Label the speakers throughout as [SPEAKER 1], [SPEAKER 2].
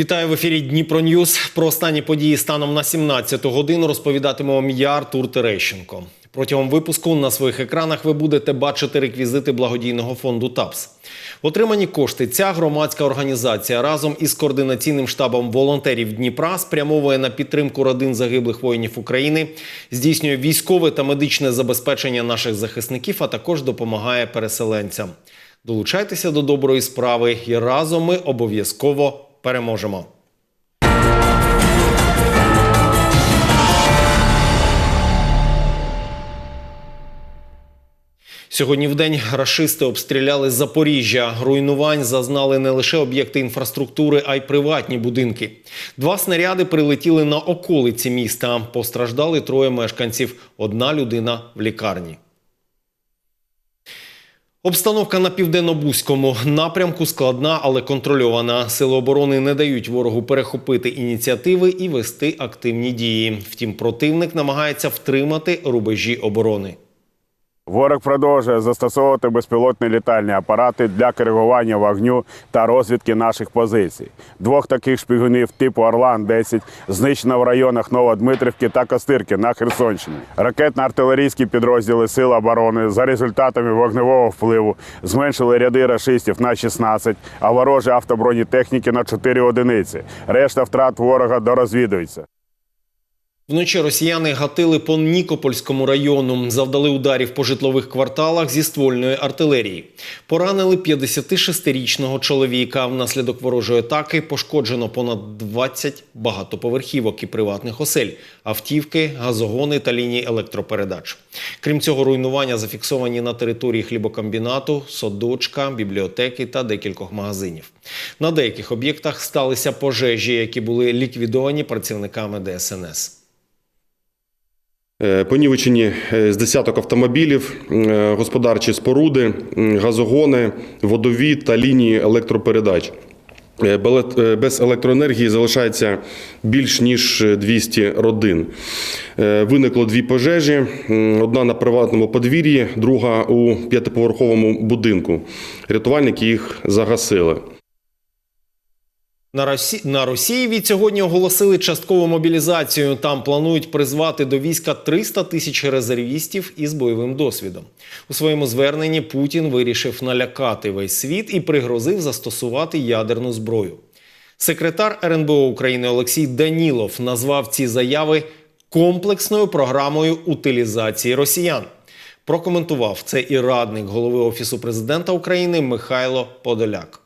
[SPEAKER 1] Вітаю в ефірі Дніпро Ньюс. Про останні події станом на 17 годину розповідатиме вам я, Артур Терещенко. Протягом випуску на своїх екранах ви будете бачити реквізити благодійного фонду ТАПС. Отримані кошти ця громадська організація разом із координаційним штабом волонтерів Дніпра спрямовує на підтримку родин загиблих воїнів України, здійснює військове та медичне забезпечення наших захисників, а також допомагає переселенцям. Долучайтеся до доброї справи, і разом ми обов'язково переможемо. Сьогодні в день рашисти обстріляли Запоріжжя. Руйнувань зазнали не лише об'єкти інфраструктури, а й приватні будинки. Два снаряди прилетіли на околиці міста. Постраждали троє мешканців. Одна людина в лікарні. Обстановка на південно-бузькому напрямку складна, але контрольована. Сили оборони не дають ворогу перехопити ініціативи і вести активні дії. Втім, противник намагається втримати рубежі оборони.
[SPEAKER 2] Ворог продовжує застосовувати безпілотні літальні апарати для коригування вогню та розвідки наших позицій. Двох таких шпигунів типу Орлан-10 знищено в районах Новодмитрівки та Костирки на Херсонщині. Ракетно-артилерійські підрозділи Сил оборони за результатами вогневого впливу зменшили ряди рашистів на 16, а ворожі автобронетехніки на 4 одиниці. Решта втрат ворога дорозвідується.
[SPEAKER 1] Вночі росіяни гатили по Нікопольському району, завдали ударів по житлових кварталах зі ствольної артилерії. Поранили 56-річного чоловіка. Внаслідок ворожої атаки пошкоджено понад 20 багатоповерхівок і приватних осель, автівки, газогони та лінії електропередач. Крім цього, руйнування зафіксовані на території хлібокомбінату, садочка, бібліотеки та декількох магазинів. На деяких об'єктах сталися пожежі, які були ліквідовані працівниками ДСНС.
[SPEAKER 3] Е, Понівечені е, з десяток автомобілів, е, господарчі споруди, газогони, водовід та лінії електропередач. Без електроенергії залишається більш ніж 200 родин. Виникло дві пожежі: одна на приватному подвір'ї, друга у п'ятиповерховому будинку. Рятувальники їх загасили.
[SPEAKER 1] На Росі... на Росії від сьогодні оголосили часткову мобілізацію. Там планують призвати до війська 300 тисяч резервістів із бойовим досвідом. У своєму зверненні Путін вирішив налякати весь світ і пригрозив застосувати ядерну зброю. Секретар РНБО України Олексій Данілов назвав ці заяви комплексною програмою утилізації росіян. Прокоментував це і радник голови Офісу президента України Михайло Подоляк.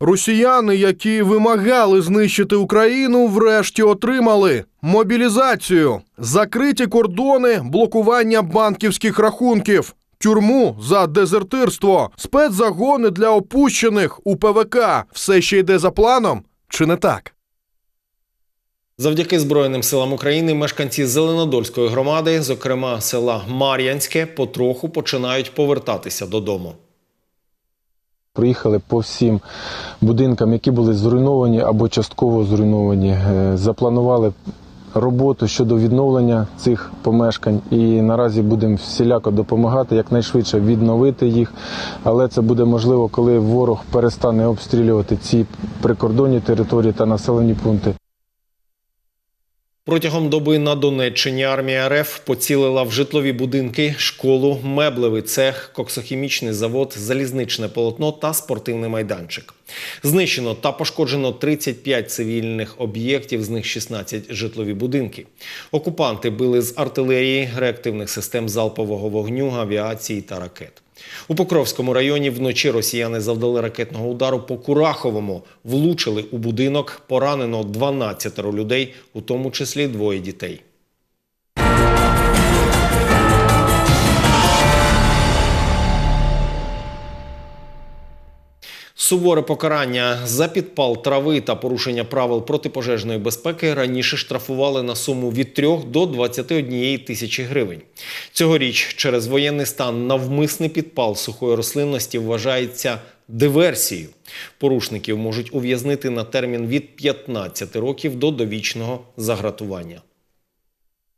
[SPEAKER 4] Росіяни, які вимагали знищити Україну, врешті отримали мобілізацію, закриті кордони, блокування банківських рахунків, тюрму за дезертирство, спецзагони для опущених у ПВК. Все ще йде за планом, чи не так?
[SPEAKER 1] Завдяки Збройним силам України мешканці Зеленодольської громади, зокрема села Мар'янське, потроху починають повертатися додому.
[SPEAKER 5] Проїхали по всім будинкам, які були зруйновані або частково зруйновані. Е, Запланували роботу щодо відновлення цих помешкань і наразі будемо всіляко допомагати якнайшвидше відновити їх. Але це буде можливо, коли ворог перестане обстрілювати ці прикордонні території та населені пункти.
[SPEAKER 1] Протягом доби на Донеччині армія РФ поцілила в житлові будинки, школу, меблевий цех, коксохімічний завод, залізничне полотно та спортивний майданчик. Знищено та пошкоджено 35 цивільних об'єктів, з них 16 житлові будинки. Окупанти били з артилерії, реактивних систем залпового вогню, авіації та ракет. У Покровському районі вночі росіяни завдали ракетного удару по Кураховому, влучили у будинок, поранено 12 людей, у тому числі двоє дітей. Суворе покарання за підпал трави та порушення правил протипожежної безпеки раніше штрафували на суму від 3 до 21 тисячі гривень. Цьогоріч через воєнний стан навмисний підпал сухої рослинності вважається диверсією. Порушників можуть ув'язнити на термін від 15 років до довічного загратування.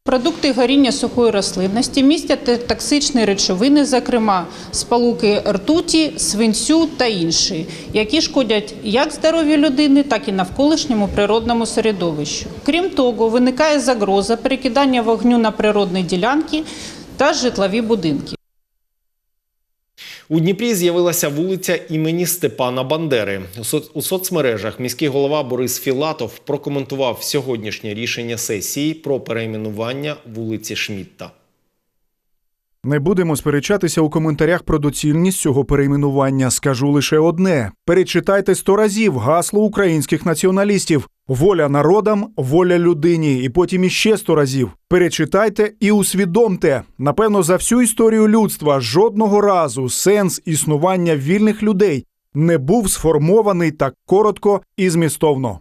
[SPEAKER 6] Продукти горіння сухої рослинності містять токсичні речовини, зокрема сполуки ртуті, свинцю та інші, які шкодять як здоров'ю людини, так і навколишньому природному середовищу. Крім того, виникає загроза перекидання вогню на природні ділянки та житлові будинки.
[SPEAKER 1] У Дніпрі з'явилася вулиця імені Степана Бандери. У соц- У соцмережах міський голова Борис Філатов прокоментував сьогоднішнє рішення сесії про перейменування вулиці Шмітта.
[SPEAKER 7] Не будемо сперечатися у коментарях про доцільність цього перейменування. Скажу лише одне: перечитайте сто разів гасло українських націоналістів: воля народам, воля людині. І потім іще сто разів. Перечитайте і усвідомте. Напевно, за всю історію людства жодного разу сенс існування вільних людей не був сформований так коротко і змістовно.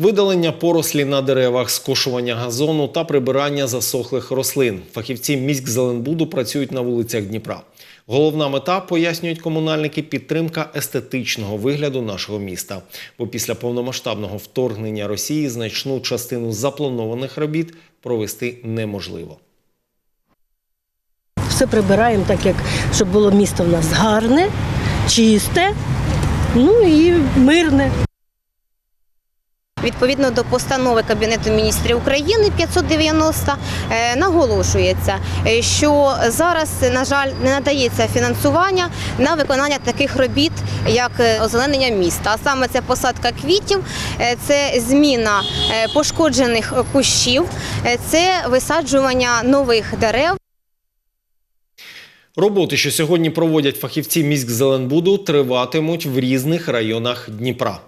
[SPEAKER 1] Видалення порослі на деревах, скошування газону та прибирання засохлих рослин. Фахівці міськзеленбуду працюють на вулицях Дніпра. Головна мета, пояснюють комунальники, підтримка естетичного вигляду нашого міста. Бо після повномасштабного вторгнення Росії значну частину запланованих робіт провести неможливо.
[SPEAKER 8] все прибираємо так, як щоб було місто в нас гарне, чисте, ну і мирне.
[SPEAKER 9] Відповідно до постанови Кабінету міністрів України 590 е, наголошується, е, що зараз, на жаль, не надається фінансування на виконання таких робіт, як е, озеленення міста. А саме це посадка квітів, це зміна пошкоджених кущів, це висаджування нових дерев.
[SPEAKER 1] Роботи, що сьогодні проводять фахівці міськзеленбуду, триватимуть в різних районах Дніпра.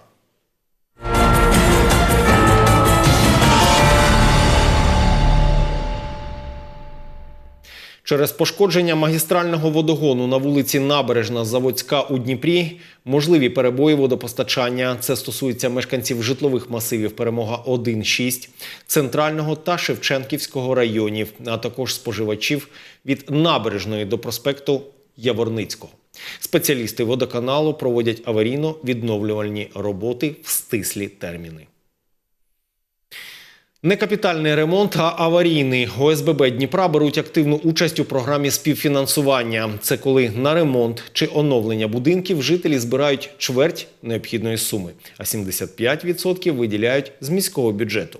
[SPEAKER 1] Через пошкодження магістрального водогону на вулиці Набережна Заводська у Дніпрі можливі перебої водопостачання. Це стосується мешканців житлових масивів Перемога 1-6, центрального та Шевченківського районів, а також споживачів від набережної до проспекту Яворницького. Спеціалісти водоканалу проводять аварійно-відновлювальні роботи в стислі терміни. Не капітальний ремонт, а аварійний. ОСББ Дніпра беруть активну участь у програмі співфінансування. Це коли на ремонт чи оновлення будинків жителі збирають чверть необхідної суми, а 75% виділяють з міського бюджету.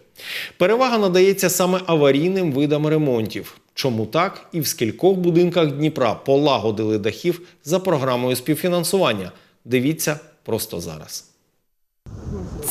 [SPEAKER 1] Перевага надається саме аварійним видам ремонтів. Чому так і в скількох будинках Дніпра полагодили дахів за програмою співфінансування? Дивіться просто зараз.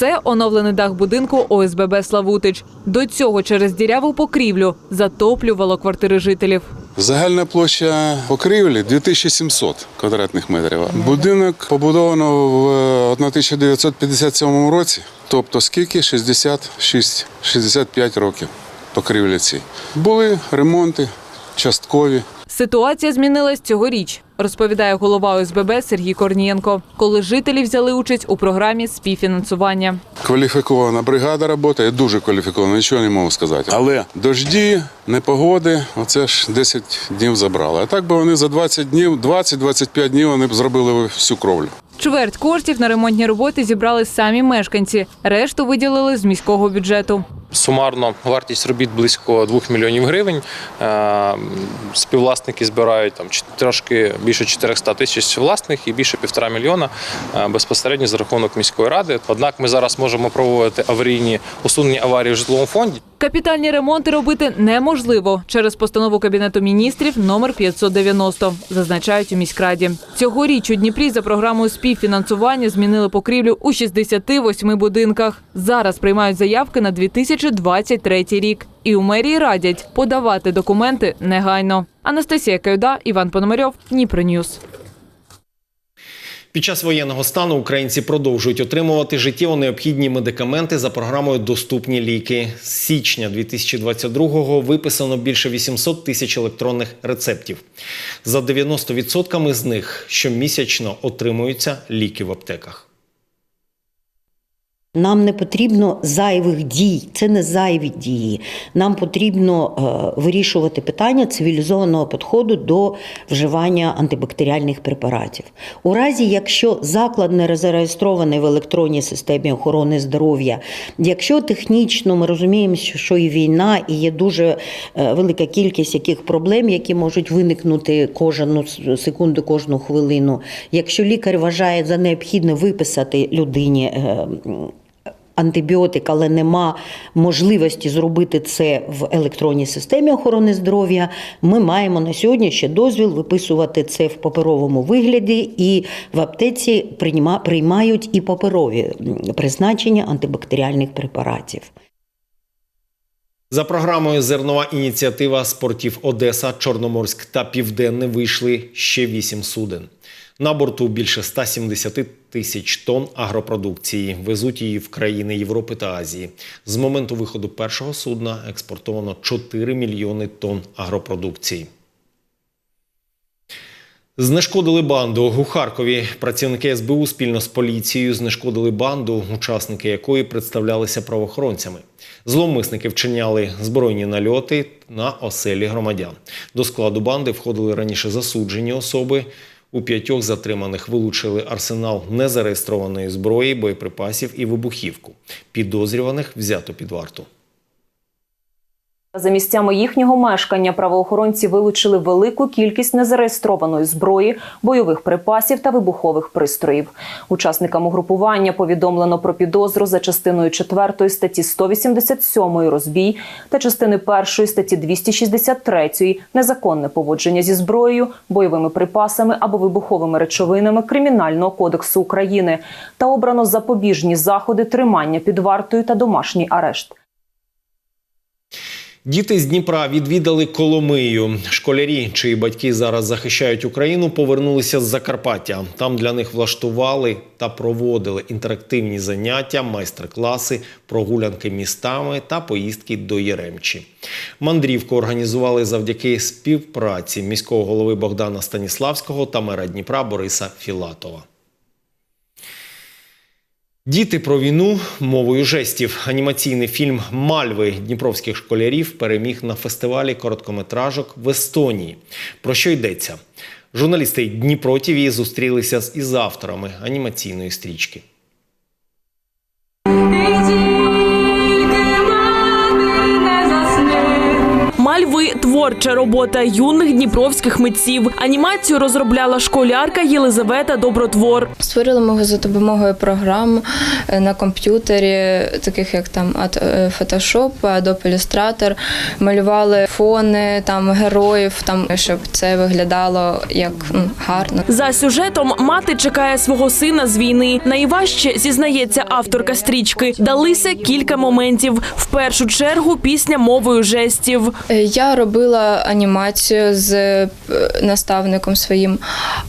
[SPEAKER 10] Це оновлений дах будинку ОСББ Славутич. До цього через діряву покрівлю затоплювало квартири жителів.
[SPEAKER 11] Загальна площа покрівлі 2700 квадратних метрів. Будинок побудовано в 1957 році, тобто скільки? 66-65 років покрівлі цій. Були ремонти часткові.
[SPEAKER 10] Ситуація змінилась цьогоріч, розповідає голова ОСББ Сергій Корнієнко, коли жителі взяли участь у програмі співфінансування.
[SPEAKER 11] Кваліфікована бригада працює, дуже кваліфікована, нічого не можу сказати. Але дожді, непогоди, оце ж 10 днів забрали. А так би вони за 20 днів, 20-25 днів вони б зробили всю кровлю.
[SPEAKER 10] Чверть коштів на ремонтні роботи зібрали самі мешканці. Решту виділили з міського бюджету.
[SPEAKER 12] Сумарно вартість робіт близько 2 мільйонів гривень. Е, Співвласники збирають там трошки більше 400 тисяч власних і більше півтора мільйона е, безпосередньо за рахунок міської ради. Однак ми зараз можемо проводити аварійні усунення аварії в житловому фонді.
[SPEAKER 10] Капітальні ремонти робити неможливо через постанову Кабінету міністрів номер 590, зазначають у міськраді. Цьогоріч у Дніпрі за програмою співфінансування змінили покрівлю у 68 будинках. Зараз приймають заявки на 2023 рік. І у мерії радять подавати документи негайно. Анастасія Кайда, Іван Пономарьов, Дніпроньюз.
[SPEAKER 1] Під час воєнного стану українці продовжують отримувати життєво необхідні медикаменти за програмою Доступні ліки. З січня 2022-го виписано більше 800 тисяч електронних рецептів. За 90% з них щомісячно отримуються ліки в аптеках.
[SPEAKER 13] Нам не потрібно зайвих дій, це не зайві дії. Нам потрібно е, вирішувати питання цивілізованого підходу до вживання антибактеріальних препаратів. У разі, якщо заклад не зареєстрований в електронній системі охорони здоров'я, якщо технічно ми розуміємо, що, і війна, і є дуже е, велика кількість яких проблем, які можуть виникнути кожну секунду, кожну хвилину. Якщо лікар вважає за необхідне виписати людині. Антибіотик, але нема можливості зробити це в електронній системі охорони здоров'я. Ми маємо на сьогодні ще дозвіл виписувати це в паперовому вигляді, і в аптеці приймають і паперові призначення антибактеріальних препаратів.
[SPEAKER 1] За програмою Зернова ініціатива спортів Одеса, Чорноморськ та Південне вийшли ще вісім суден. На борту більше 170 тисяч тонн агропродукції. Везуть її в країни Європи та Азії. З моменту виходу першого судна експортовано 4 мільйони тонн агропродукції. Знешкодили банду у Харкові. Працівники СБУ спільно з поліцією знешкодили банду, учасники якої представлялися правоохоронцями. Зловмисники вчиняли збройні нальоти на оселі громадян. До складу банди входили раніше засуджені особи. У п'ятьох затриманих вилучили арсенал незареєстрованої зброї, боєприпасів і вибухівку. Підозрюваних взято під варту.
[SPEAKER 14] За місцями їхнього мешкання правоохоронці вилучили велику кількість незареєстрованої зброї, бойових припасів та вибухових пристроїв. Учасникам угрупування повідомлено про підозру за частиною 4 статті 187 розбій та частини 1 статті 263 незаконне поводження зі зброєю, бойовими припасами або вибуховими речовинами Кримінального кодексу України та обрано запобіжні заходи тримання під вартою та домашній арешт.
[SPEAKER 1] Діти з Дніпра відвідали Коломию. Школярі, чиї батьки зараз захищають Україну, повернулися з Закарпаття. Там для них влаштували та проводили інтерактивні заняття, майстер-класи, прогулянки містами та поїздки до Єремчі. Мандрівку організували завдяки співпраці міського голови Богдана Станіславського та мера Дніпра Бориса Філатова. Діти про війну мовою жестів. Анімаційний фільм Мальви дніпровських школярів переміг на фестивалі короткометражок в Естонії. Про що йдеться? Журналісти Дніпро ТІВІ зустрілися з із авторами анімаційної стрічки.
[SPEAKER 15] Мальви творча робота юних дніпровських митців. Анімацію розробляла школярка Єлизавета Добротвор.
[SPEAKER 16] Створили ми за допомогою програм е, на комп'ютері, таких як там е, Photoshop, Adobe Illustrator. Малювали фони там героїв, там щоб це виглядало як гарно.
[SPEAKER 15] За сюжетом мати чекає свого сина з війни. Найважче зізнається авторка стрічки. Далися кілька моментів. В першу чергу пісня мовою жестів.
[SPEAKER 16] Е, Я робила анімацію з е, наставником своїм,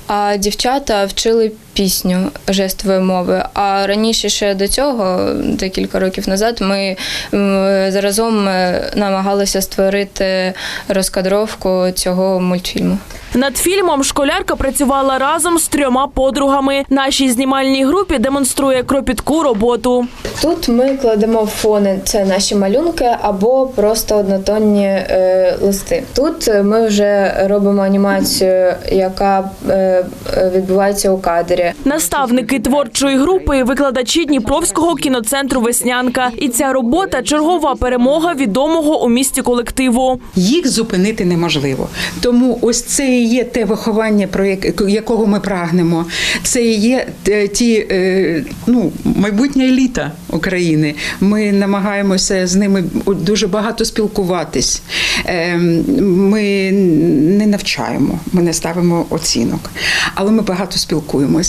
[SPEAKER 16] а дівчата вчили пісню жестової мови. А раніше ще до цього, декілька років назад, ми м, заразом е, намагалися створити розкадровку цього мультфільму.
[SPEAKER 15] Над фільмом школярка працювала разом з трьома подругами. Нашій знімальній групі демонструє кропітку роботу.
[SPEAKER 16] Тут ми кладемо фони, це наші малюнки або просто однотонні е, листи. Тут е, ми вже робимо анімацію, яка е, е, відбувається у кадрі.
[SPEAKER 15] Наставники творчої групи, викладачі Дніпровського кіноцентру Веснянка. І ця робота чергова перемога відомого у місті колективу.
[SPEAKER 17] Їх зупинити неможливо. Тому ось це і є те виховання, про якого ми прагнемо. Це і є ті е, ну, майбутня еліта України. Ми намагаємося з ними дуже багато спілкуватись. Е, Ми не навчаємо, ми не ставимо оцінок, але ми багато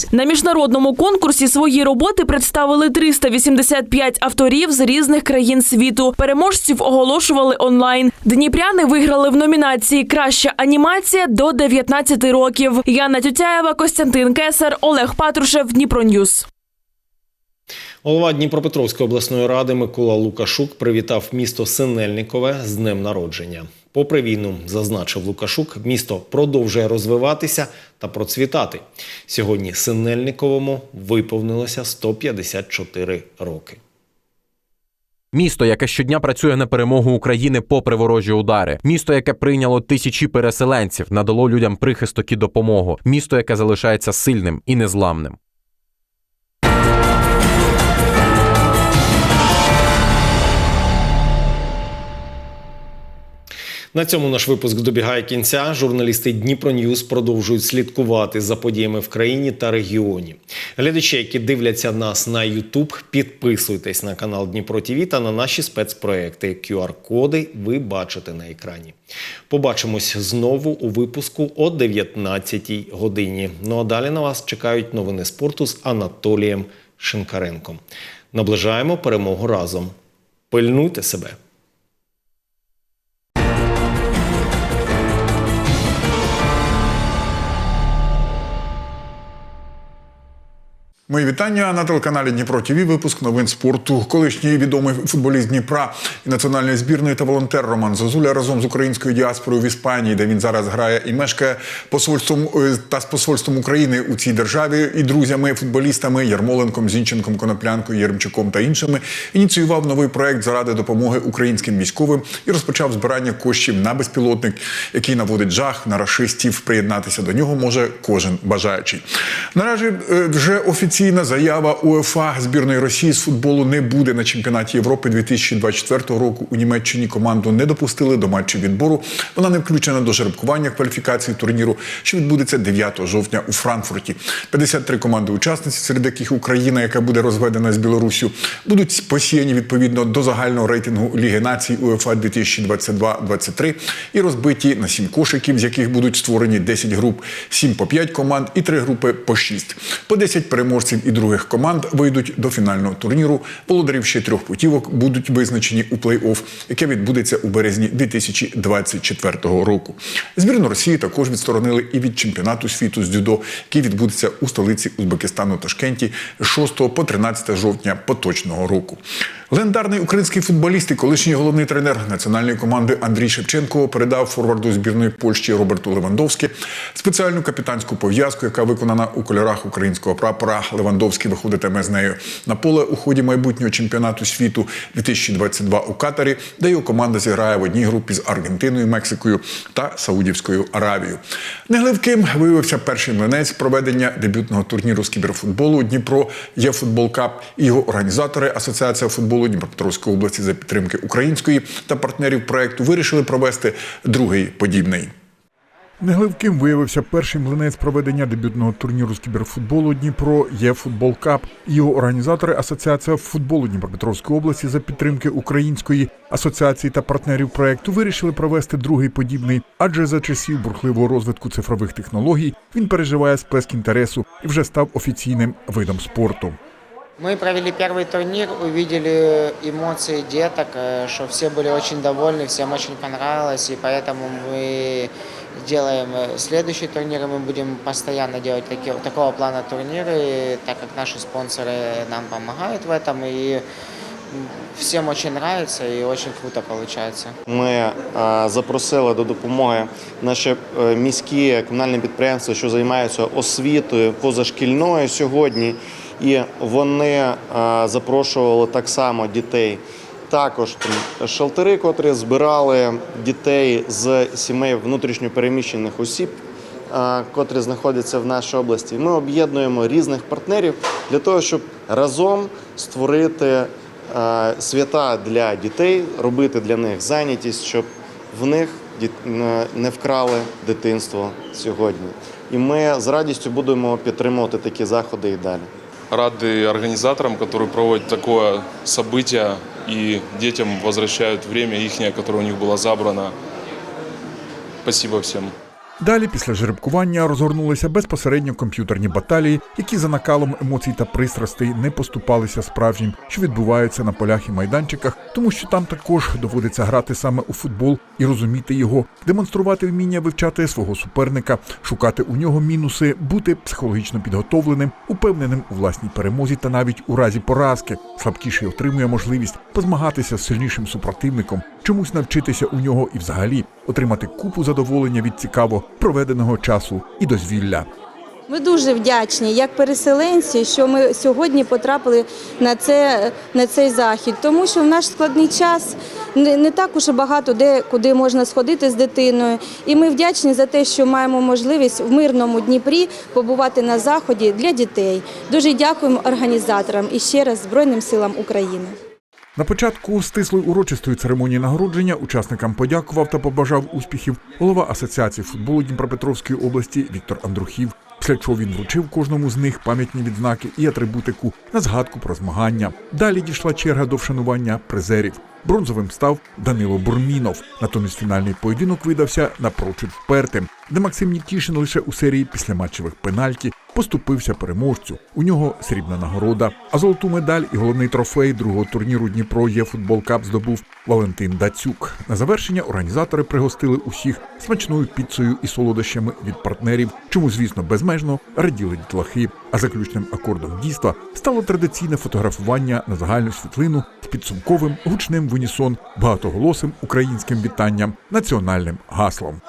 [SPEAKER 17] спілкуємось.
[SPEAKER 15] На міжнародному конкурсі свої роботи представили 385 авторів з різних країн світу. Переможців оголошували онлайн. Дніпряни виграли в номінації Краща анімація до 19 років. Яна Тютяєва, Костянтин Кесар, Олег Патрушев, Дніпроньюз.
[SPEAKER 1] Голова Дніпропетровської обласної ради Микола Лукашук привітав місто Синельникове з днем народження. Попри війну, зазначив Лукашук, місто продовжує розвиватися та процвітати. Сьогодні Синельниковому виповнилося 154 роки.
[SPEAKER 18] Місто, яке щодня працює на перемогу України попри ворожі удари. Місто, яке прийняло тисячі переселенців, надало людям прихисток і допомогу. Місто, яке залишається сильним і незламним.
[SPEAKER 1] На цьому наш випуск добігає кінця. Журналісти Дніпро Ньюз продовжують слідкувати за подіями в країні та регіоні. Глядачі, які дивляться нас на YouTube, підписуйтесь на канал Дніпро ТІВІ та на наші спецпроекти. QR-коди ви бачите на екрані. Побачимось знову у випуску о 19-й годині. Ну а далі на вас чекають новини спорту з Анатолієм Шинкаренком. Наближаємо перемогу разом. Пильнуйте себе.
[SPEAKER 19] Мої вітання на телеканалі Дніпро ТВ. Випуск новин спорту. Колишній відомий футболіст Дніпра і національної збірної та волонтер Роман Зозуля разом з українською діаспорою в Іспанії, де він зараз грає і мешкає посольством е, та з посольством України у цій державі і друзями, футболістами Ярмоленком, Зінченком, Коноплянкою, Єремчуком та іншими. Ініціював новий проект заради допомоги українським військовим і розпочав збирання коштів на безпілотник, який наводить жах на рашистів. Приєднатися до нього може кожен бажаючий. Наразі е, вже офіційно Офіційна заява УЕФА збірної Росії з футболу не буде на чемпіонаті Європи 2024 року. У Німеччині команду не допустили до матчів відбору. Вона не включена до жеребкування кваліфікації турніру, що відбудеться 9 жовтня у Франкфурті. 53 команди учасниці, серед яких Україна, яка буде розведена з Білоруссю, будуть посіяні відповідно до загального рейтингу Ліги націй УЕФА 2022-23 і розбиті на 7 кошиків, з яких будуть створені 10 груп, 7 по 5 команд і 3 групи по 6. По 10 переможців і других команд вийдуть до фінального турніру. Володарів ще трьох путівок будуть визначені у плей-офф, яке відбудеться у березні 2024 року. Збірну Росії також відсторонили і від чемпіонату світу з дзюдо, який відбудеться у столиці Узбекистану Ташкенті з 6 по 13 жовтня поточного року. Легендарний український футболіст і колишній головний тренер національної команди Андрій Шевченко передав форварду збірної Польщі Роберту Левандовські спеціальну капітанську пов'язку, яка виконана у кольорах українського прапора. Левандовський виходитиме з нею на поле у ході майбутнього чемпіонату світу 2022 у Катарі, де його команда зіграє в одній групі з Аргентиною, Мексикою та Саудівською Аравією. Негливким виявився перший млинець проведення дебютного турніру з кіберфутболу Дніпро є футбол Кап і його організатори Асоціація футболу Дніпропетровської області за підтримки української та партнерів проекту вирішили провести другий подібний.
[SPEAKER 7] Негливким виявився перший млинець проведення дебютного турніру з кіберфутболу Дніпро є футбол Кап. Його організатори Асоціація футболу Дніпропетровської області за підтримки української асоціації та партнерів проекту вирішили провести другий подібний, адже за часів бурхливого розвитку цифрових технологій він переживає сплеск інтересу і вже став офіційним видом спорту.
[SPEAKER 20] Мы провели первый турнир, увидели эмоции деток, э, что все были очень довольны, всем очень понравилось, и поэтому мы делаем э, следующий турнир, и мы будем постоянно делать такие, такого плана турниры, так как наши спонсоры нам помогают в этом, и м, всем очень нравится и очень круто получается.
[SPEAKER 21] Ми е, запросили до допомоги наші е, міські комунальні підприємства, що займаються освітою позашкільною сьогодні, і вони е, запрошували так само дітей. Також шелтери, котрі збирали дітей з сімей внутрішньопереміщених осіб, е, котрі знаходяться в нашій області. Ми об'єднуємо різних партнерів для того, щоб разом створити е, свята для дітей, робити для них зайнятість, щоб в них не вкрали дитинство сьогодні. І ми з радістю будемо підтримувати такі заходи і далі
[SPEAKER 22] Рады организаторам, которые проводят такое событие и детям возвращают время их, которое у них было забрано. Спасибо всем.
[SPEAKER 19] Далі, після жеребкування, розгорнулися безпосередньо комп'ютерні баталії, які за накалом емоцій та пристрастей не поступалися справжнім, що відбуваються на полях і майданчиках, тому що там також доводиться грати саме у футбол і розуміти його, демонструвати вміння вивчати свого суперника, шукати у нього мінуси, бути психологічно підготовленим, упевненим у власній перемозі та навіть у разі поразки. Слабкіший отримує можливість позмагатися з сильнішим супротивником, чомусь навчитися у нього і взагалі отримати купу задоволення від цікаво проведеного часу і дозвілля.
[SPEAKER 23] Ми дуже вдячні, як переселенці, що ми сьогодні потрапили на, це, на цей захід, тому що в наш складний час не, не так уж багато де куди можна сходити з дитиною. І ми вдячні за те, що маємо можливість в мирному Дніпрі побувати на заході для дітей. Дуже дякуємо організаторам і ще раз Збройним силам України.
[SPEAKER 19] На початку стислої урочистої церемонії нагородження учасникам подякував та побажав успіхів голова Асоціації футболу Дніпропетровської області Віктор Андрухів. Після чого він вручив кожному з них пам'ятні відзнаки і атрибутику на згадку про змагання. Далі дійшла черга до вшанування призерів. Бронзовим став Данило Бурмінов. Натомість фінальний поєдинок видався напрочуд впертим, де Максим Нікішин лише у серії післяматчевих пенальті поступився переможцю. У нього срібна нагорода. А золоту медаль і головний трофей другого турніру Дніпро є футбол Кап здобув Валентин Дацюк. На завершення організатори пригостили усіх смачною піцею і солодощами від партнерів, чому, звісно, безмежно раділи дітлахи. А заключним акордом дійства стало традиційне фотографування на загальну світлину з підсумковим гучним в унісон багатоголосим українським вітанням, національним гаслом.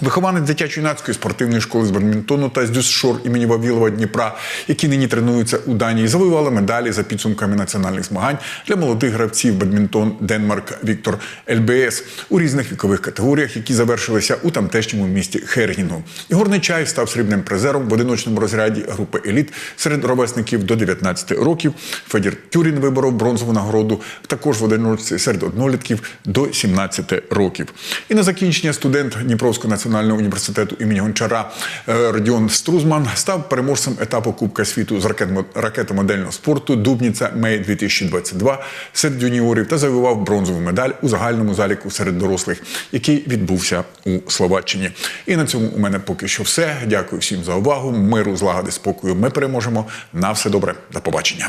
[SPEAKER 19] Вихованець дитячо-юнацької спортивної школи з бадмінтону та з дюсшор імені Вавілова Дніпра, які нині тренуються у Данії, завоювали медалі за підсумками національних змагань для молодих гравців бадмінтон Денмарк Віктор ЛБС у різних вікових категоріях, які завершилися у тамтешньому місті Хергінгу. Ігор Нечаєв став срібним призером в одиночному розряді групи еліт серед ровесників до 19 років. Федір Тюрін виборов бронзову нагороду також в одиночці серед однолітків до 17 років. І на закінчення студент Дніпровського національного університету імені Гончара е, Родіон Струзман став переможцем етапу Кубка світу з ракет- ракетомодельного спорту Дубніця Мей 2022 серед юніорів та завоював бронзову медаль у загальному заліку серед дорослих, який відбувся у Словаччині. І на цьому у мене поки що все. Дякую всім за увагу. Миру, злагоди, спокою. Ми переможемо. На все добре. До побачення.